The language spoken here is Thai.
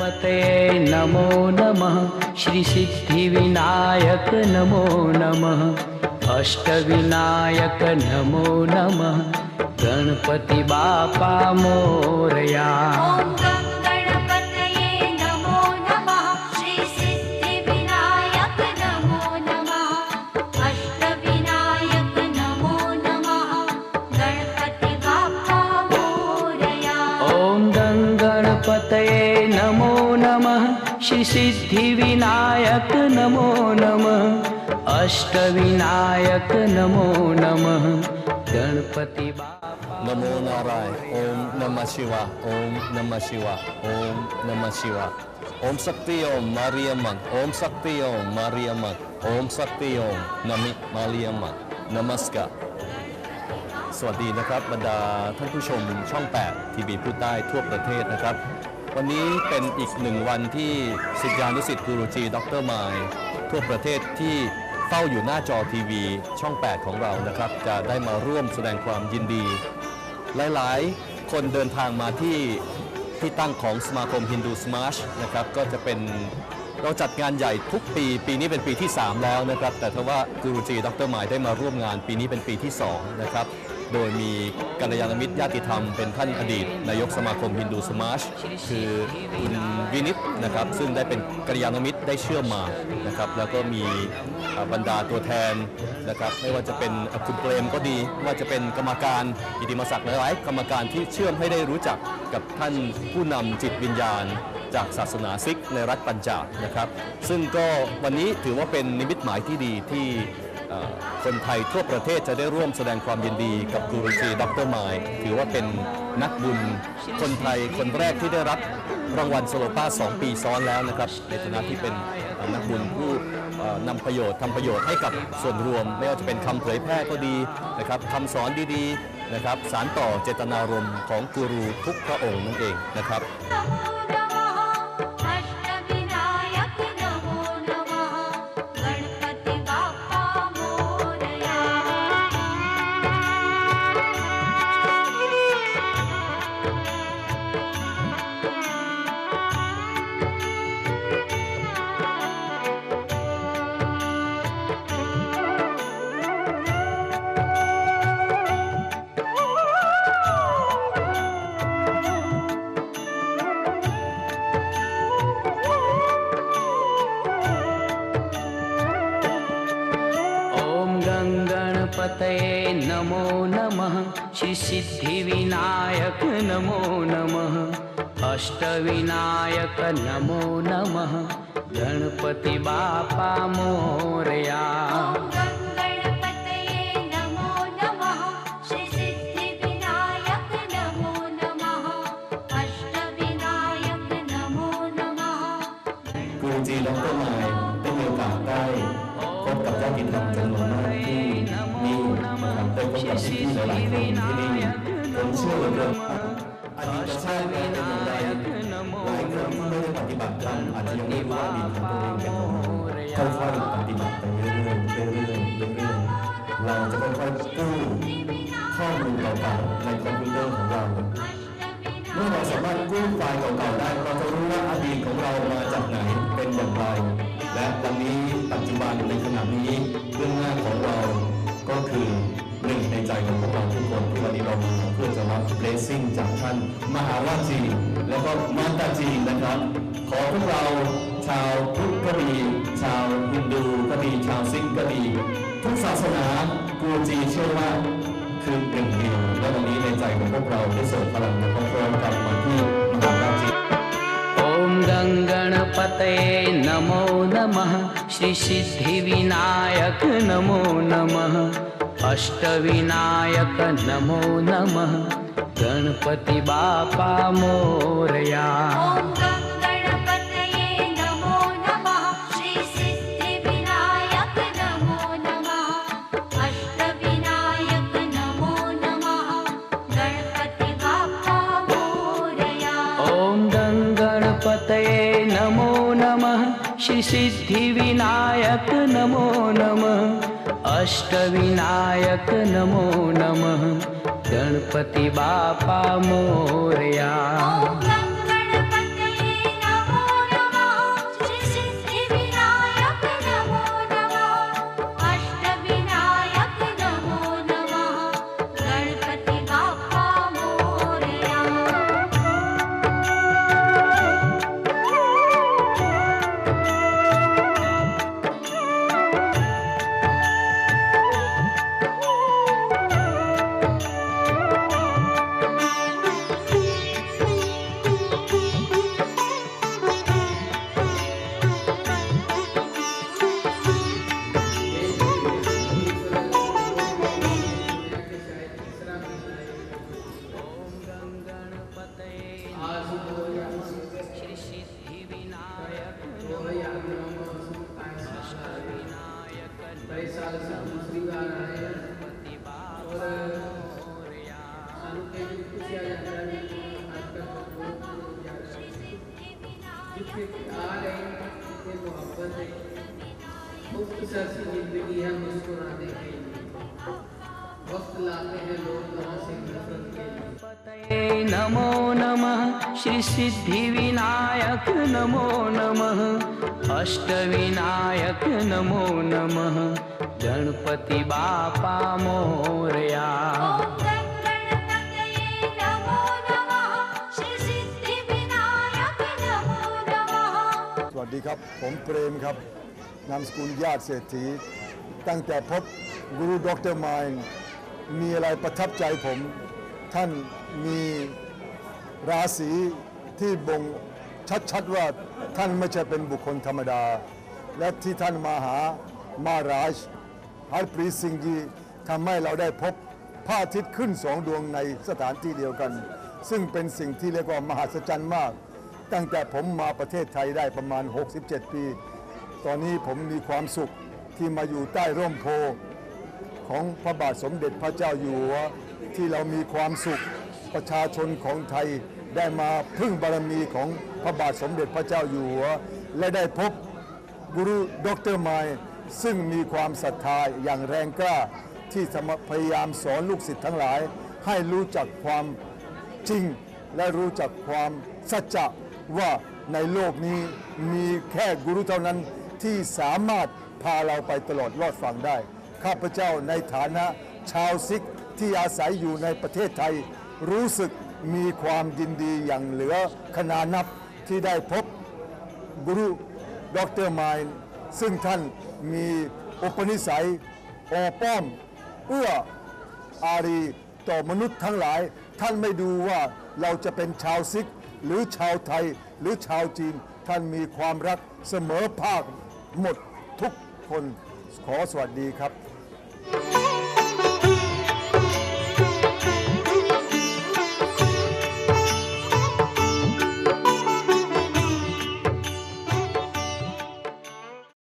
गणपते नमो नमः। श्रीसिद्धिविनायक नमो नमः। अष्टविनायक नमो नमः। गणपति बापा मोरया। อมมาเรียมังโอมสักติโอมนามิมาเรียมังนมัสกะสวัสดีนะครับบรรดาท่านผู้ชมช่อง 8 ทีวีพูดใต้ทั่วประเทศนะครับ วันนี้เป็นอีกหนึ่งวันที่ศิษยานุศิษย์กูรูจีดรมายทั่วประเทศที่เฝ้าอยู่หน้าจอทีวีช่อง 8 ของเรานะครับ จะได้มาร่วมแสดงความยินดี หลายๆ คนเดินทางมาที่ที่ตั้งของสมาคมฮินดูสมาร์ชนะครับก็จะเป็นเราจัดงานใหญ่ทุกปี ปีนี้เป็นปีที่ 3 แล้วนะครับ แต่ถ้าว่ากูรูจีดรหมายได้มาร่วมงานปีนี้เป็นปีที่ 2 นะครับ โดยมีกัลยาณมิตรญาติธรรมเป็นท่านอดีต นายกสมาคมฮินดูสมาชคือคุณวินิตนะครับซึ่งได้เป็นกัลยาณมิตรได้เชื่อมมานะครับแล้วก็มีบรรดาตัวแทนนะครับไม่ว่าจะเป็นคุณเปรมก็ดีว่าจะเป็นกรรมการอิติมศักดิ์หลายๆกรรมการที่เชื่อมให้ได้รู้จักกับท่านผู้นำจิตวิญญาณจากศาสนาซิกในรัฐปัญจาบนะครับ ซึ่งก็วันนี้ถือว่าเป็นนิมิตหมายที่ดีที่ คนไทยทั่วประเทศจะได้ร่วมแสดงความยินดีกับกูรูจีดรมายถือว่าเป็นนักบุญคนไทยคนแรกที่ได้รับรางวัลสโลป้า2 ปีซ้อนแล้วนะครับ ในฐานะที่เป็นนักบุญผู้นำประโยชน์ทำประโยชน์ให้กับส่วนรวม ไม่ว่าจะเป็นคำเผยแพร่ก็ดีนะครับคำสอนดีๆนะครับสารต่อเจตนารมณ์ของกูรูทุกพระองค์นั่นเองนะครับ गणपतये नमो नमः श्रीसिद्धिविनायक नमो नमः अष्टविनायक नमो नमः गणपति बापा Morya Hãy subscribe cho kênh Ghiền Mì Gõ Để không bỏ lỡ những video hấp dẫn ผมเชื่อเหลือเกินว่าอดีตชาตินั้นเป็นอย่างไรหลายคนที่ไม่ได้ปฏิบัติธรรมอาจจะยังไม่รู้ว่าอดีตของตัวเองเป็นอย่างค่อยๆปฏิบัติไปเรื่อยๆเรื่อยๆเรื่อยๆเราจะค่อยๆกู้ข้อมูลเก่าๆในคอมพิวเตอร์ของเราเมื่อเราสามารถกู้ไฟล์เก่าๆได้เราจะรู้ว่าอดีตของเรามาจากไหนเป็นอย่างไร และวันนี้ปัจจุบันในขณะนี้เรื่องหน้าของเราก็คือ หนึ่งในใจของพวกเราทุกคนที่วันนี้เรามาเพื่อจะรับ blessing จากท่านมหาราชจีแล้วก็มาตาจีนะครับ ขอพวกเราชาวพุทธก็ดีชาวฮินดูก็ดีชาวซิกก็ดีทุกศาสนากูจีเชื่อว่า คือหนึ่งเดียวและวันนี้ในใจของพวกเราได้ส่งพลังและพร้อมกันมาที่มหาราชจี ॐ गं गणपतये नमो नमः श्रीसिद्धिविनायक नमो नमः अष्टविनायक नमो नमः। गणपति बापा मोरया। ॐ गणपतये नमो नमः। श्रीसिद्धिविनायक नमो नमः अष्टविनायक नमो नमः। गणपति बापा मोरया। जिससे आ रही जिससे मोहब्बत है मुख्तसर सी ज़िंदगी है मुस्कुराने के लिए वक्त लाते हैं लोग कहाँ से नफरत के लिए। नमो नमः, श्री सिद्धिविनायक नमो नमः, अष्टविनायक नमो नमः, गणपति बापा मोरया। ดีครับ ผมเปรมครับ นามสกุลญาติเศรษฐี ตั้งแต่พบกุรุดรมายมีอะไรประทับใจผม ท่านมีราศีที่บ่งชัดๆว่าท่านไม่ใช่เป็นบุคคลธรรมดา และที่ท่านมาหามาราชฮัรปรีสิงห์ทำให้เราได้พบพระอาทิตย์ขึ้นสองดวงในสถานที่เดียวกัน ซึ่งเป็นสิ่งที่เรียกว่ามหัศจรรย์มาก ตั้งแต่ผมมาประเทศไทยได้ประมาณ 67 ปี ตอนนี้ผมมีความสุขที่มาอยู่ใต้ร่มโพธิ์ของพระบาทสมเด็จพระเจ้าอยู่หัวที่เรามีความสุขประชาชนของไทยได้มาพึ่งบารมีของพระบาทสมเด็จพระเจ้าอยู่หัว และได้พบกุรุดรไมายซึ่งมีความศรัทธาอย่างแรงกล้า ที่พยายามสอนลูกศิษย์ทั้งหลาย ให้รู้จักความจริง และรู้จักความสัจจะ ว่าในโลกนี้มีแค่กุรุเท่านั้นที่สามารถพาเราไปตลอดรอดฝั่งได้ ข้าพเจ้าในฐานะชาวซิกที่อาศัยอยู่ในประเทศไทย รู้สึกมีความยินดีอย่างเหลือขนานับที่ได้พบกุรุดรมายซึ่งท่านมีอุปนิสัยโอป้อม เอื้ออารีต่อมนุษย์ทั้งหลาย ท่านไม่ดูว่าเราจะเป็นชาวซิก หรือชาวไทยหรือชาวจีนท่านมีความรักเสมอภาคหมดทุกคนขอสวัสดีครับ